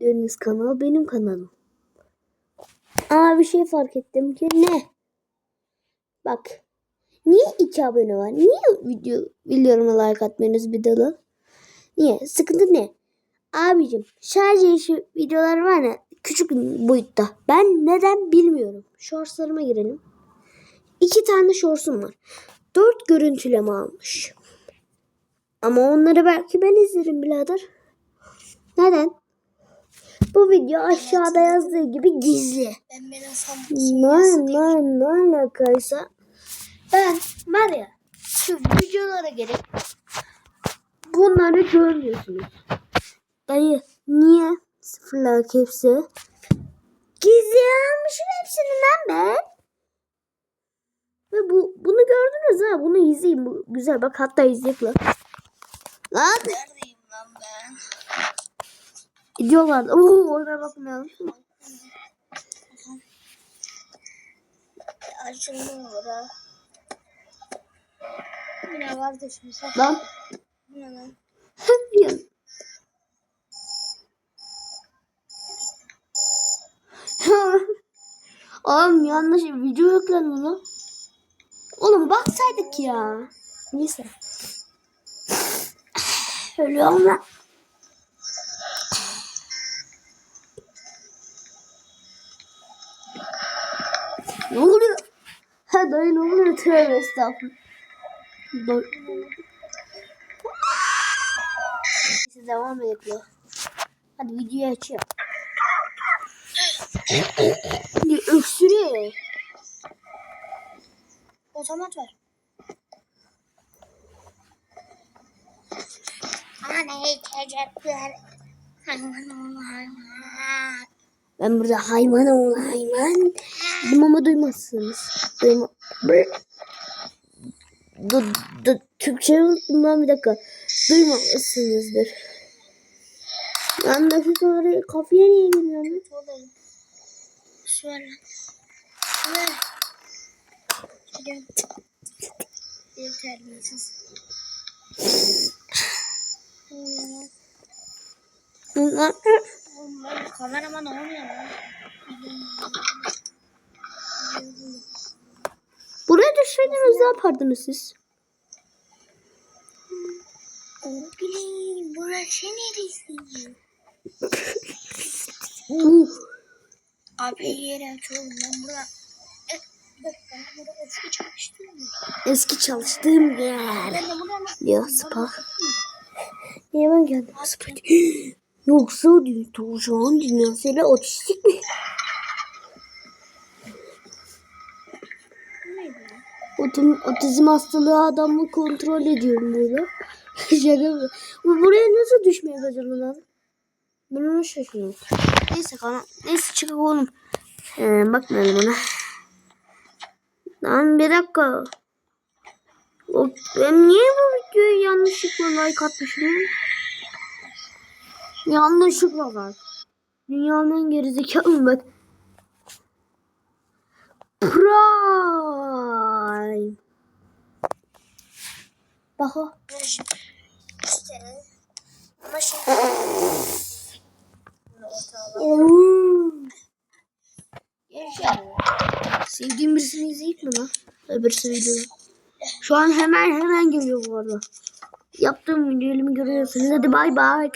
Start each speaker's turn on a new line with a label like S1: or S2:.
S1: Deniz kanal benim kanalım. Aa bir şey fark ettim ki ne? Bak. Niye iki abone var? Niye video videolarıma like atmıyorsunuz bir dalı? Niye? Sıkıntı ne? Abicim şarj işi videolar var ya küçük boyutta. Ben neden bilmiyorum. Shortslarıma girelim. İki tane shortsum var. Dört görüntüleme almış. Ama onları belki ben izlerim birader. Neden? Bu video aşağıda yazdığı gibi gizli.
S2: Ben ben asam
S1: Ne ne ne alakaysa ben var ya şu videolara gerek bunları görmüyorsunuz. Dayı niye sıfır like hepsi? Gizli almışım hepsini lan ben. Ve bu bunu gördünüz ha bunu izleyin bu güzel bak hatta izleyin lan. Lan? Gidiyorlar. Oo oraya bakmayalım.
S2: Açılma bura. Yine şimdi sen.
S1: Lan.
S2: Bu ne lan?
S1: Oğlum yanlış video yüklendi lan. Oğlum baksaydık ya. Neyse. Ölüyorum lan. Ne oluyor? Ha dayı ne oluyor? Tövbe estağfurullah. Neyse devam edelim. Hadi videoyu açıyorum. Öksürüyor.
S2: Otomat var. Anne tecrübeler. Hayvan oğlu hayvan.
S1: Ben burada hayvan oğlu hayvan. Dedim ama duymazsınız. Duyma. Du, du, Türkçe unuttum lan bir dakika. Duymamışsınızdır. Ben dakikaları kafaya niye girmiyorum?
S2: Oğlum. Bir terbiyesiz.
S1: lan?
S2: Oğlum ben kameraman olmuyor lan.
S1: Buraya düşseydiniz ne yapardınız siz?
S2: Oğlum burası neresi?
S1: Uh,
S2: Abi yere aç oğlum ben bura... Dur ben burada eski
S1: çalıştığım yer. Ya spa. Niye ben geldim? Spa. Yoksa Tuğcan dünyasıyla otistik mi? Otim, otizm hastalığı adamı kontrol ediyorum burada. Şaka buraya nasıl düşmeye başladı lan? Bunu şaşırıyorum. Neyse kanal. Neyse çıkıp oğlum. Ee, bakmayalım ona. Lan bir dakika. O, ben niye bu videoyu yanlışlıkla like atmışım? Ya? Yanlışlıkla bak. Dünyanın en gerizekalı bak. Prime. Bak o.
S2: İşte.
S1: Sevdiğim birisini izleyip mi lan? Öbürsü videoyu. Şu an hemen hemen geliyor bu arada. Yaptığım videoyu görüyorsunuz. Hadi bay bay.